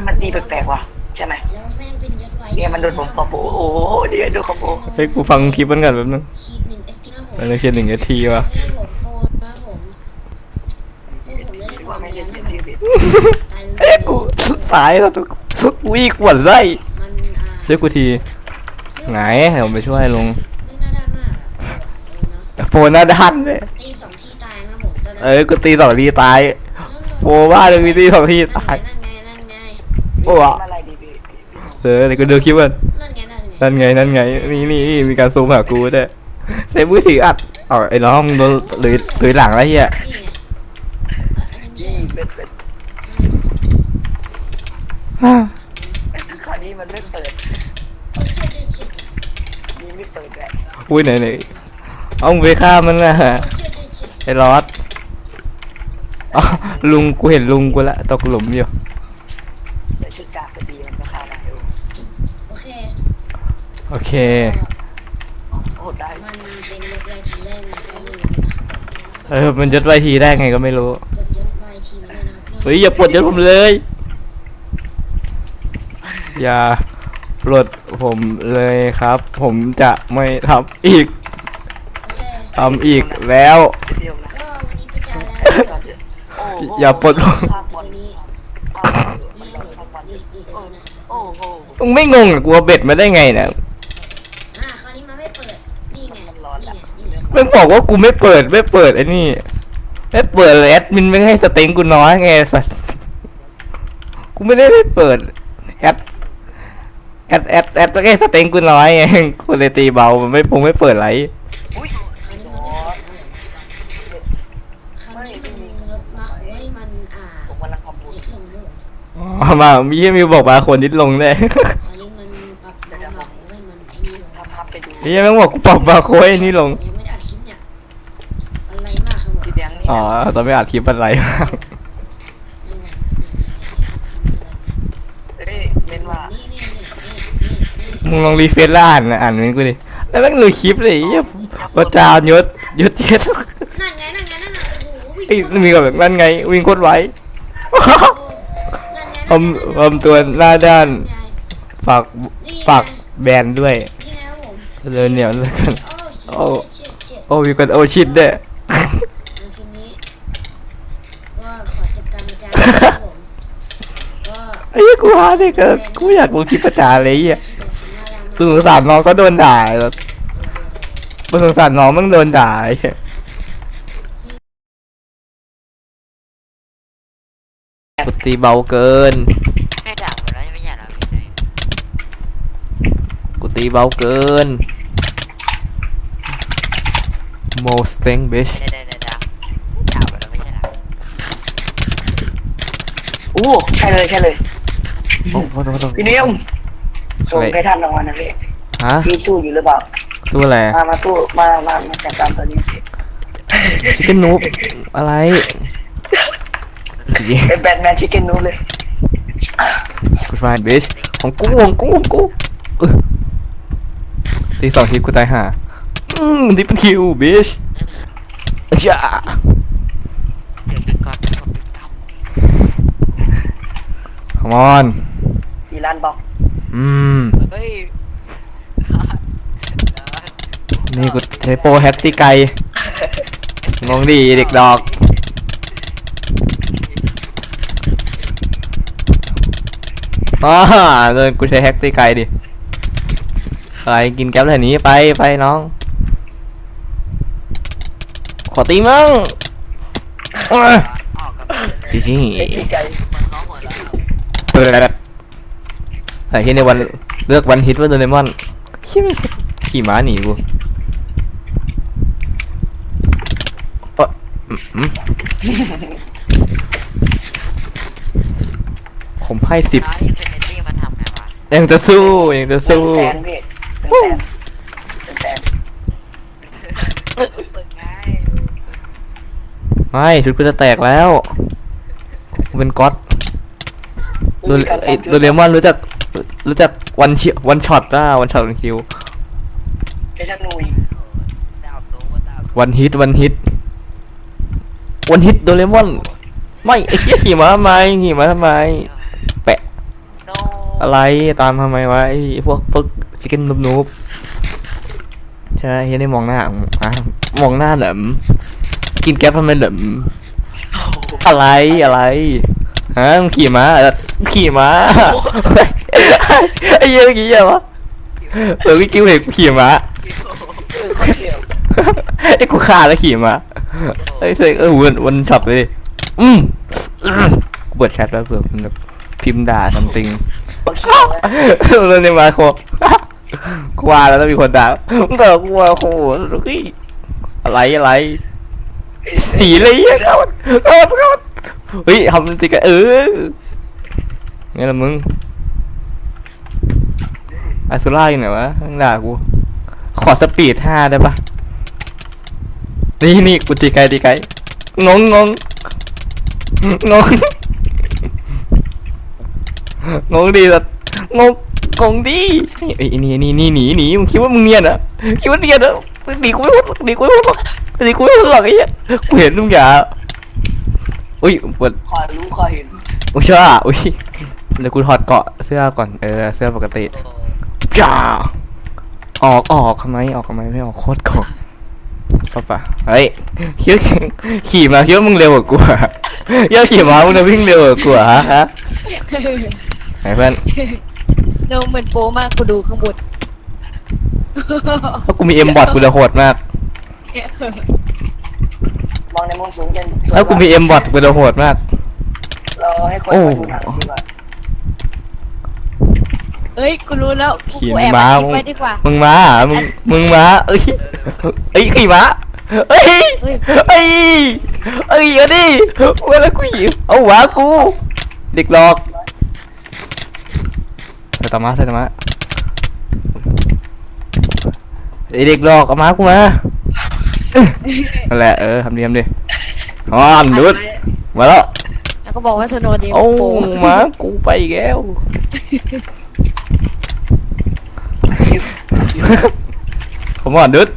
มันมันตีแปลกๆว่ะใช่ไหมแล้วแม่งเป็นยศไว้เนี่ยมันโดนผมคอมโบโอ้โหเดี๋ยวโดนคอมโบเฮ้ยกูฟังคลิปมันก่อนแป๊บนึงขีดหนึ่งเอสทีนะผมมันเลยเขียนหนึ่งนาทีวะแม่ผมโทรนะผมผมเลยคิดว่าไม่ได้เขียนชื่อผิดเอ้ยกูตายแล้วทุกทุกวีกวนไส้มันอ่าช่วยกูทีไงเดี๋ยวผมไปช่วยลุงไม่น่าด้านมากอะเออเนาะโฟนหน้าด้านเลยตีสองที่ตายนะผมตอนนั้นเอ้ยกูตีสองทีตายโฟว่าเลยมีตีสองทีตายนั่นไงนั่นไง โอ้วะอะไรดีพี่เออเดี๋ยวกูดูคลิปมันนั่นไงนั่นไงนั่นไงนั่นไงนี่นี่นี่มีการซูมหากูด้วยใช้มือถืออัดเอาไอ้น้องมึงโดนหรือหรือหลังแล้วเฮียนี่ไงเอ่ออันนี้ไม่ใช่ยี่เป็นเป็นคราวนี้มันไม่เปิดเออเชื่อเชื่อเชื่อนี่ไม่เปิดเลยอุ้ยไหนไหนเอามึงไปฆ่ามันนะเออเชื่อเชื่อเชื่อไอ้รอดอ๋อลุงกูเห็นลุงกูละตกหลุมอยู่ ใส่ชุดกาก็ดีมันก็ฆ่าได้อยู่ โอเค โอเค โอ้ได้มันเป็นยศไว้ทีแรกนะก็ไม่รู้นะเออ มันยัดไว้ทีแรกไงก็ไม่รู้ กดยศไว้ทีด้วยนะครับเฮ้ยอย่าปลดยัดผมเลย อย่าปลดผมเลยครับ ผมจะไม่ทำอีกโอเคทำอีกแล้วเดียวนะก็วันนี้ปจานแล้วโอ้โหอย่าปลดผมภาพบอวัลนนี้ภาพบอลไม่มันให้โดหนนูภาพบอลดีดีโอ้นะโอ้โหมึงไม่งงเหรอะกูเอาเบ็ดมาได้ไงเนี่ย อ่าคราวนี้มันไม่เปิด นี่ไง นี่ไงนี่ไงมึงบอกว่ากูไม่เปิดไม่เปิดไอ้นี่ไม่เปิดเลยแอดมินไม่ให้สเต็งกูน้อยไงสัสกูไม่ได้ไม่เปิดแอดแอดแอดแอดแค่สเต็งกูน้อยไงกูเลยตีเบามันไม่คงไม่เปิดไหลอุ้ยคราวนี้มันไม่เปิดคราวนี้มันลดมาขอให้มันอ่าผมกำลังคอมโบเล็กลงด้วยอ๋อมามีมีบอกมาคนนิดลงได้คราวนี้มันปรับมามาขอให้มันไอ้นี่ลงทำพับไปดูนี่ยังบอกกูปรับมาโค้ยนี่ลง อ๋อตอนไม่อัดคลิปอะไรมากนี่ไงเอ้ยเน้นว่านี่นี่นี่นี่นี่มึงลองรีเฟซแล้วอ่านอ่านมันกูดิแล้วแม่งดูคลิปเลยเหี้ยพระเจ้ายศยศเจ็ดนั่นไงนั่นไงนั่นไงโอ้โหวิ่งไอ้ยมีกับแบบนั่นไง วิ่งโคตรไวโอ้นั่นไงอมอมตัวหน้าด้าน ฝากฝากแบรนด์ด้วยนี่ไงครับผมเร็วเหนียวแล้วกัน โอ้เช็ดเช็ดโอ้มีคนโอชิดด้วยใไอ้เหี้ยกูหาเด็กอะกูอยากลงคลิปประจานเลยไอ้เหี้ยที่เด็กทำหน้าดำกูสงสารน้องก็โดนด่าแล้วกูสงสารน้องมึงโดนด่าไอ้เหี้ยกูตีเบาเกิน ไม่ด่าหมดแล้วไม่อยากด่าพี่ไหนกูตีเบาเกิน most thing bitch เดี๋ยวเดี๋ยวเดี๋ยวด่าด่าหมดแล้วไม่ใช่ด่า โอ้ใช่เลยใช่เลยโอ้โหโทษโทษพี่นิวส่งให้ท่านรางวัลนะพี่ฮะพี่สู้อยู่หรือเปล่าตัวอะไรมามาสู้มามามาจัดการตัวนี้สิชิคเก้นนูบอะไรเป็นแบทแมนชิคเก้นนูเลยกูฟานบิชของกูของกูของกูเออตีสองทีกูตายห่าอืมดิเป็นคิวบิชจ้า come on อีลานบอกอืมำเฮ้ยนี่กูใช้โปรแฮตตี้ไกงงดีเด็กดอกอ่าเดินกูใช้แฮกตี้ไกดิไปกินแก๊ปแถวนี้ไปไปน้อง ขอตีมั่งโอ้ยออกกับมันเลยพี่ชี้ไอ้ที่ใจมันเขาหัวเราะ เปิดอะไรใส่ที่ในวันเลือกวันฮิตว่าโดเรมอนขี่มันขี่ม้าหนีกูเอ้ออืมอืมผมให้สิบน้าที่เป็นเนตตี้มันทำไงวะยังจะสู้ยังจะเป็นสู้แสนพี่เป็นแสนเป็นแสนเปิดไงไม่ชุดกูจะแตกแล้วกูเป็นก๊อตโดเรไอ้โดเรมอนรู้จักรู้จักวันชิวันช็อตป่ะวันช็อตวันคิวไอ้ชักนุยดาวรู้ว่าดาววันฮิตวันฮิตวันฮิตโดเรมอนไม่ไอ้เหี้ยขี่มาทำไมขี่มาทำไม แปะ อะไรตามทำไมวะไอ้พวกพวกชิคเก้นนุบนุบใช่ไหมเฮียได้มองหน้าอะมองหน้าเหลิมกินแก๊ปทำไมเหลิมอะไรอะไร ฮะมึงขี่ม้าเหรอขี่ม้า ไอ้เหี้ยเมื่อกี้ยังวะเออวิกิ้วเห็นกูขี่ม้าเออคนเดียวไอ้กูฆ่าแล้วขี่ม้าไอ้เสกเออวันวันช็อตเลยดิอืมอืมกูเปิดแชทแล้วเผื่อมันแบบพิมพ์ด่าซัมติงบางทีเอาไว้เรื่องในมาโคกว่าแล้วต้องมีคนด่ามึงเถอะกลัวโคเฮ้ยอะไรอะไรหนีเลยเหี้ยเขาเขาเขา เฮ้ยทำจริงกันเออไงล่ะมึงอาซูล่าอยู่ไหนวะมึงด่ากู ขอสปีดห้าได้ปะนี่นี่กูตีไกลตีไกลงงงงงงงงดีสัสงงงงดีไอ้นี่นี่นี่หนีหนีมึงคิดว่ามึงเนียนเหรอคิดว่าเนียนเหรอหนีกูไม่พ้นหนีกูไม่พ้นหรอกหนีกูไม่พ้นหรอกไอ้เหี้ยกูเห็นมึงอย่าง อุ้ยปวดคอยรู้คอยเห็นอุ้ยช่าอุ้ยเดี๋ยวกูถอดเกาะเสื้อก่อนเออเสื้อปกติโอ้จ้าออกออกทำไมออกทำไมไม่ออกโคตรกองป่ะป่ะเฮ้ยคิดว่าขี่มาคิดว่ามึงเร็วกว่ากูอะคิดว่าขี่มามึงจะวิ่งเร็วกว่ากูอะฮะฮะไหนเพื่อนโนเหมือนโปมากกูดูข้างบนถ้ากูมีเอ็มบอทกูจะโหดมากม องในมุมสูงจะสวยถ้ากูมีเอ็มบอทกูจะโหดมาก เราให้คนโอ้มาดูหนังดีกว่าเอ้ยกูรู้แล้วกูขี่กูแอบม้า คิดไว้ดีกว่า มึงมาเหรอมึง มึงมาเอ้ยเอ้ยขี่ม้าเอ้ยเฮ้ย เอ้ยเอ้ยเอาดิเวลากูหยิบเอาหวากู เด็กหลอกใส่ตามาใส่ตามาไอเด็กหลอกเอามากูมา นั่นแหละเออทำดีทำดีอ๋อมดุดมาแล้วแล้วก็บอกว่าสโนว์เดียวโอ้โปมากูไปอีกแล้วผมอ่อนดุด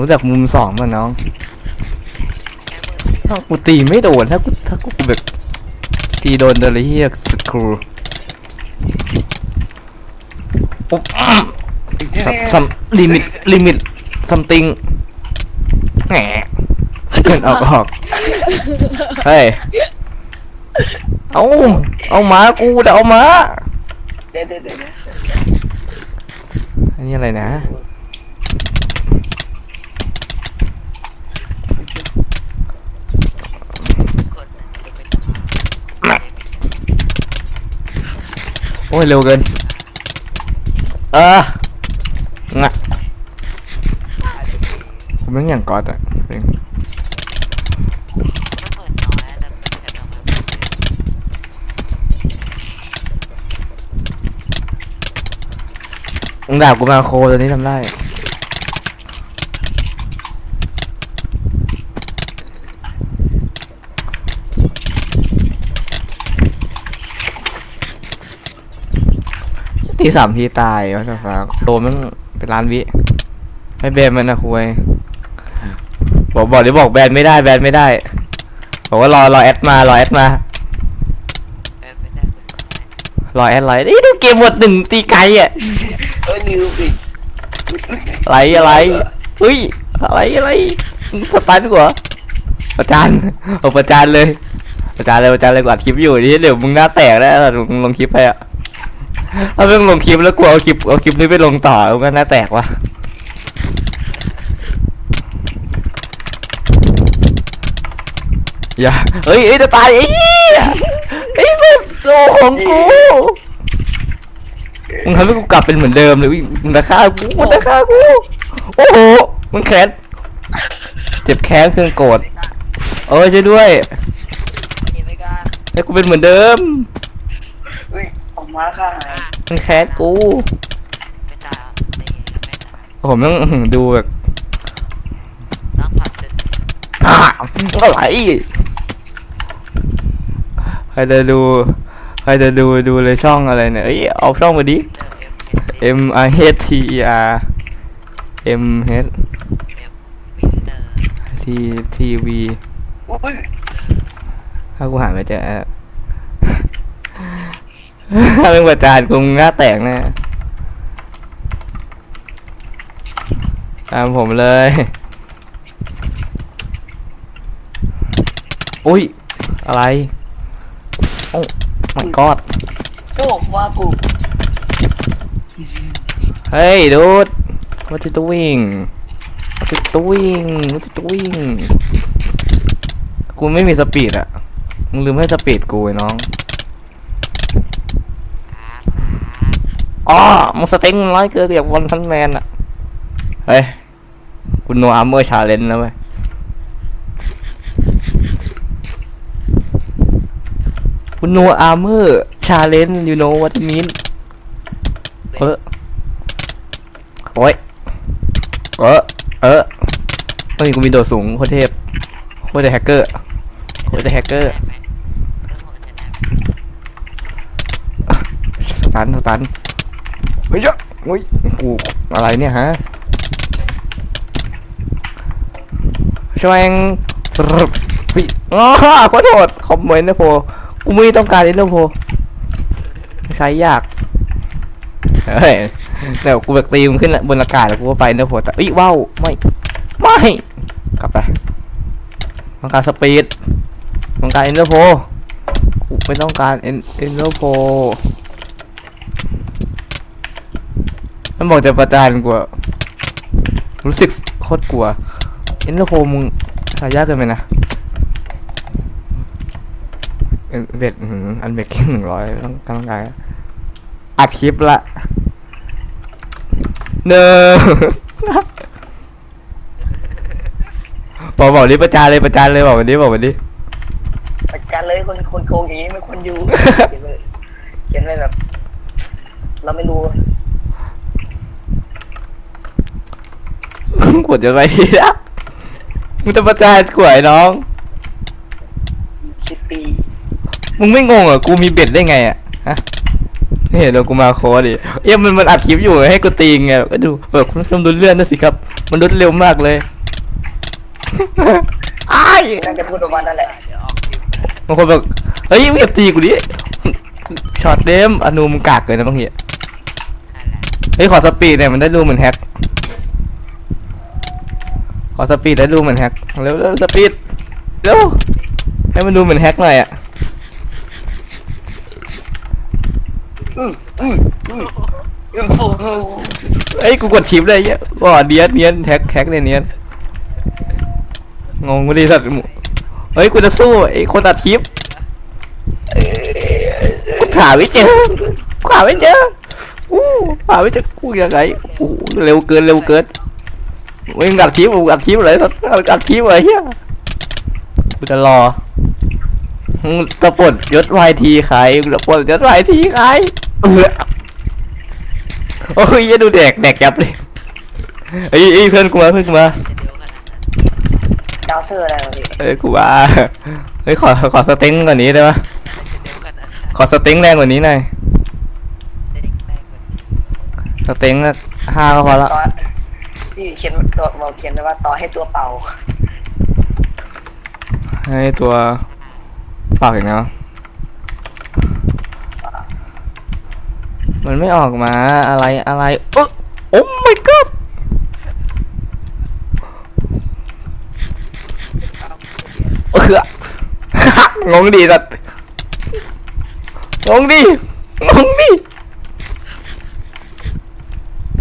รู้จักมุมสองป่ะน้องแค่มือถ้ากูตีไม่โดนถ้ากูถ้ากูแบบตีโดนเดลเฮียสครู ปุ๊บซัมลิมิตลิมิตซัมติงแหมเกินออกออกเฮ้ยเอาเอาหมากูเดี๋ยวเอาหมาเดี๋ยวเดี๋ยวเดี๋ยวอันนี้อะไรนะคนเก็บไปทำโอ้ยเร็วเกิน เออนะผมเล่อย่างกอดอะเพลงงดาบกูมาโคตัวนี้ทำได้ ตีสามทีตายวะสัสโดนมันเป็นล้านวิไม่แบนมันนะคุยบอกบอกเดี๋ยวบอกแบนไม่ได้แบนไม่ได้บอกว่ารอรอแอดมารอแอดมาเออไม่ได้ไม่ได้รอแอดไลน์นี่ดูเกมหมดหนึ่งตีไกลอะเออลืมดิอะไรอะไรเฮ้ยอะไรอะไรสตันกว่าประจานเอาประจานเลยประจานเลยประจานเลยกว่าคลิปอยู่นี่เดี๋ยวมึงหน้าแตกแล้วมึงลงคลิปไปอะ ถ้ามึงลงคลิปแล้วกูเอาคลิปเอาคลิปนี้ไปลงต่อมึงก็หน้าแตกวะอย่าเฮ้ยเอ้ยจะตายไอ้เหี้ยไอ้สุดโลของกูมึงทำให้กูกลับเป็นเหมือนเดิมเลยอุ๊ยมึงจะฆ่ากูมึงจะฆ่ากูโอ้โหมึงแค้นเจ็บแค้นเครื่องโกรธเออช่วยด้วย หนีไปกันให้กูเป็นเหมือนเดิมอุ้ ยออกมาค่ะอะมึงแค้นกูไม่ตายหรอกตีก็ไม่ตายผมต้องอื้อหือดูแบบน้องผัดจนอ่าอะไรใครจะดูใครจะดูดูเลยช่องอะไรเนี่ยเอ้ยเอาช่องมาดิเลิก M M I H T E R M H มิสเตอร์ T T V อุ้ยถ้ากูหาไม่เจอ ถ้าเป็นประจานกูหน้าแตกแน่ตามผมเลย อุ้ย อะไร โอ้ my god ก็บอกว่ากู เฮ้ยดูด what you doing what you doing what you doing กูไม่มีสปีดอะมึงลืมให้สปีดกูไอ้น้อง อ๋อมึงสเต็งร้อยเกินอย่างวันทันแมนอะเฮ้ยกูโนอาร์เมอร์ชาเลนจ์นะเว้ยคุณโนอาร์เมอร์ชาเลนจ์ you know what I mean เออโอ้ยเออเออเฮ้ยกูมีโดดสูงโคตรเทพโคตรแฮกเกอร์โคตรแฮกเกอร์ได้ไหมเรื่องหัวจะได้ไหมสตันสตันเฮ้ยเจ้าเฮ้ยกูอะไรเนี่ยฮะช่วยเองตรึบเฮ้ยอ๋อขอโทษคอมเมนต์นะโพกูไม่ต้องการอินเตอร์โพใช้ยากเฮ้ยเดี๋ยวกูแบบตีมขึ้นบนอากาศแล้วกูก็ไปนเตอร์โพแต่อ้ยว้าวไม่ไม่กลับไปต้องการสปีดต้องการอินเตอร์โพกูไม่ต้องการอินอินเตอร์โพ มันบอกจะประจานกูอะรู้สึกโคตรกลัว เอ็นเตอร์โฮมึงหายากเกินไปนะเอ็นเบ็ดอื้อหืออันเบรกกิ้งหนึ่งร้อยต้องกำลังกายอัดคลิปละเนอบอกบอกดิประจานเลยประจานเลยบอกวันนี้บอกวันนี้ประจานเลยคนคนโกงอย่างนี้ไม่ควรอยู่เขียนไว้เขียนไว้แบบ เราไม่รู้ กดจะไปทีนะมึงจะประจานกล้วยน้อง สิบปีมึงไม่งงเหรอ กูมีเบ็ดได้ไงอะฮะนี่เดี๋ยวกูมาโค้ดดิเอ้ยมันมันอัดคลิปอยู่ให้กูตีไงก็ดูเปิดคุณผู้ชมดูเลื่อนนะสิครับ มันลดเร็วมากเลยอ้ายน่าจะพูดประมาณนั้นแหละเดี๋ยวออกคลิปบางคนบอกเฮ้ยมึงอย่าตีกูดิช็อตเดมอนูมึงกากเกินนะบางทีนั่นแหละเฮ้ยขอสปีดเนี่ยมันได้รูเหมือนแฮก ขอสปีดได้รูเหมือนแฮกเร็วเร็วสปีดเร็วให้มันดูเหมือนแฮกหน่อยอะอืมอืมอืมยังสู้เอ้ยกูกดชิปเลยเหี้ยว่าเดียนเนียนแฮกแฮกเนี่ยเนียนงงกูดิสัตว์เฮ้ยกูจะสู้ไอ้คนตัดคลิปกูหาไม่เจอกูหาไม่เจออู้หาไม่เจอกูยังไงอู้เร็วเกินเร็วเกิน มึงอัดคลิปมึงอัดคลิปเลยสัตว์อัดคลิปเลยเฮียกูจะรอมึงจะปลดยศวายทีใครมึงจะปลดยศวายทีใครเออโอ้ยอย่าดูแดกแดกยับเลยเอ้ยเอ้ยเพื่อนกูมาเพื่อนกูมาจะเดียวขนาดนั้นดาวเซอร์อะไรวะพี่เอ้ยกูว่าเฮ้ยขอขอสเต็งกว่านี้ได้ปะจะเดียวขนาดนั้นขอสเต็งแรงกว่านี้หน่อยเด็กแม่กว่านี้สเต็งอะห้าก็พอละ ต่อพี่เขียนตัวบอกเขียนไว้ว่าต่อให้ตัวเป่า ให้ตัวปากอย่างเงี้ยมันไม่ออกมาอะไรอะไรเออโอ้ my god เอองงดีสัตงงดีงงดี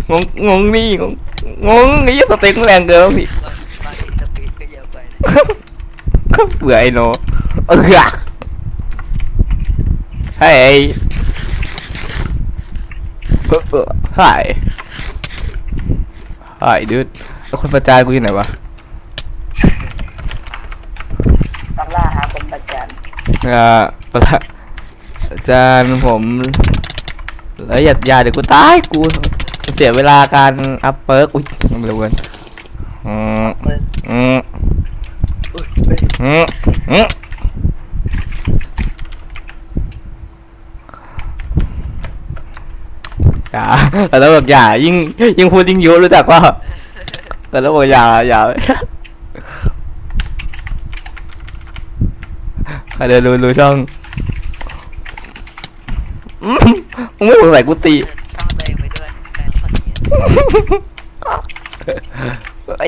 งงงงดีงง งงไอ้ยี่สเต็งแรงเกินวะพี่ บางทีสปีดก็เยอะไปนะเบื่อไอ้โนเออใช่ไอ้เออเออใช่ใช่ดูดแล้วคนประจานกูอยู่ไหนวะตามล่าหาคนประจานอ่าประธานผมแล้วอย่าอย่าเดี๋ยวกูตายกู เสียเวลาการอัพเปิร์กอุ้ยไม่รู้เกินอืมอืมอุ้ยเฮ้ยอืมอืมอย่าแต่แล้วบอกอย่ายิ่งยิ่งพูดยิ่งยุรู้จักว่าแต่แล้วบอกอย่าอย่าใครเดินดูดูช่องอืมมึงไม่สงสัยกูตี ไอ้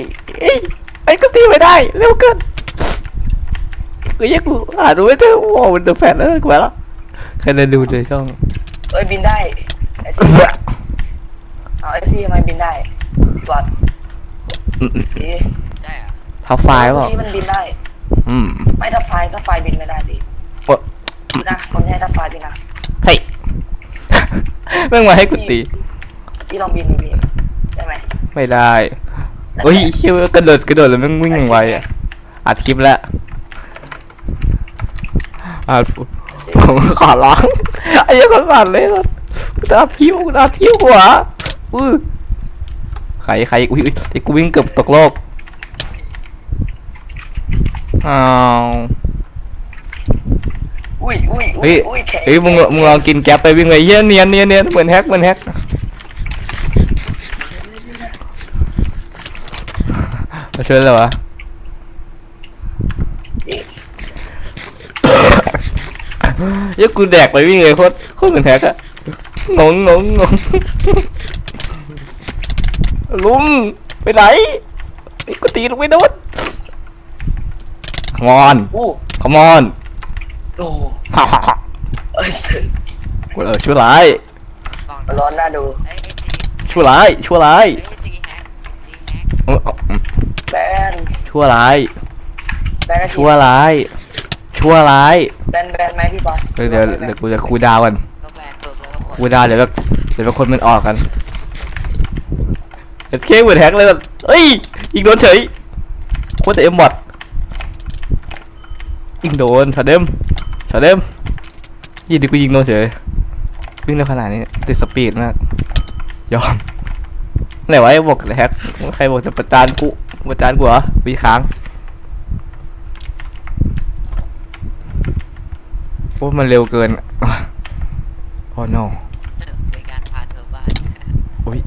ไอ้กูตีไม่ได้ เร็วเกินกูยังกูหาดูไม่เจอโอ้มันเดอะแฟนแล้วกูแล้วใครเดินดูในช่องเอ้ยบินได้ไอซีเอาไอซีทำไมบินได้บอดดีใช่เหรอทับไฟล์เปล่าที่มันบินได้ อืม ไม่ถ้าไฟถ้าไฟบินไม่ได้ดิโอ๊ะนะผมจะให้ถ้าไฟบินนะเฮ้ยแม่งมาให้กูตี พี่ลองบินดูพี่ได้ไหมไม่ได้เฮ้ยเชี่ยกระโดดกระโดดแล้วแม่งวิ่งอย่างไวอะอัดคลิปแล้วอะผมขอร้องไอ้ยังคนสั่นเลยนะกูจะอัดคลิปกูจะอัดคลิปหัวอื้อใครใครอุ้ยอุ้ยไอ้กูวิ่งเกือบตกโลกอ้าวอุ้ยอุ้ยเฮ้ยอุ้ยแข็งเฮ้ยมึงมึงลองกินแก๊ปไปวิ่งไปเฮียเนียนเนียนเนียนเหมือนแฮกเหมือนแฮก มาช่วยเลยวะเหี้ยกูแดกไปวิ่งเลยโคตรโคตรเหมือนแฮกอะงงงงงงลุงไปไหนไอ้กูตีลุงไม่โดน Come on อู้ Come on โอ้ฮ่าฮ่าฮ่าเอ้ยกูเออชั่วร้ายลองร้อนน่าดูไอ้ไอ้ซีชั่วร้ายชั่วร้ายไอ้ซีแฮกซีแฮก เอาเอา แบนชั่วร้าย แบนชั่วร้าย ชั่วร้าย แบนแบนไหมพี่บอลเดี๋ยวเดี๋ยวเดี๋ยวกูจะคูลดาวน์กันก็แบนเปิดแล้วก็กดคูลดาวน์เดี๋ยวแบบเดี๋ยวเป็นคนมันออกกันเอ็ดเคเหมือนแฮกเลยแบบเอ้ยยิงโดนเฉยโคตรเอ็มบอดยิงโดนชาเดมชาเดมยิงดิกูยิงโดนเฉยวิ่งเร็วขนาดนี้ติดสปีดมากยอม ไหนวะไอ้บอกแฮกใครบอกจะประจานกูประจานกูเหรอวีค้างโอ้มันเร็วเกิน โอ้ no โอ้ย